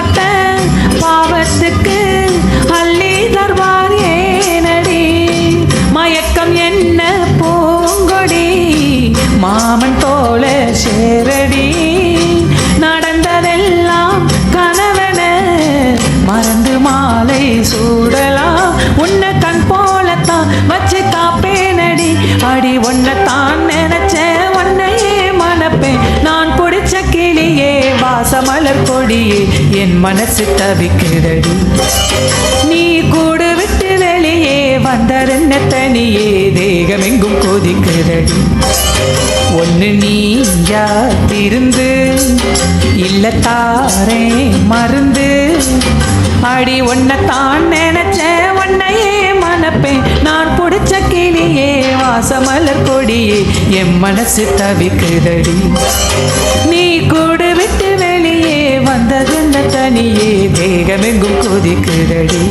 காட்ட பாவத்துக்கு அள்ளி தருவார் ஏனடி. மயக்கம் என்ன பூங்கொடி. மாமன் தோழ சேரடி. நடந்ததெல்லாம் கணவன மறந்து மாலை சூடலாம். உன்னை கண் போலத்தான் வச்சு பாசமலர் கொடியே என் மனசு தவிக்கிறடி. நீ கூடு விட்டு வெளியே வந்ததென்ன தனியே தேகமெங்கும் கொதிக்கிறடி. ஒன்று நீயா திருந்து இல்லத்தாரே மருந்து. அடி ஒன்னத்தான் நினைச்ச உன்னையே மணப்பேன். நான் பிடிச்ச கிளியே வாசமலர் கொடியே என் மனசு தவிக்குதடி தனியே தேகமெங்கும் கொதிக்குதடி.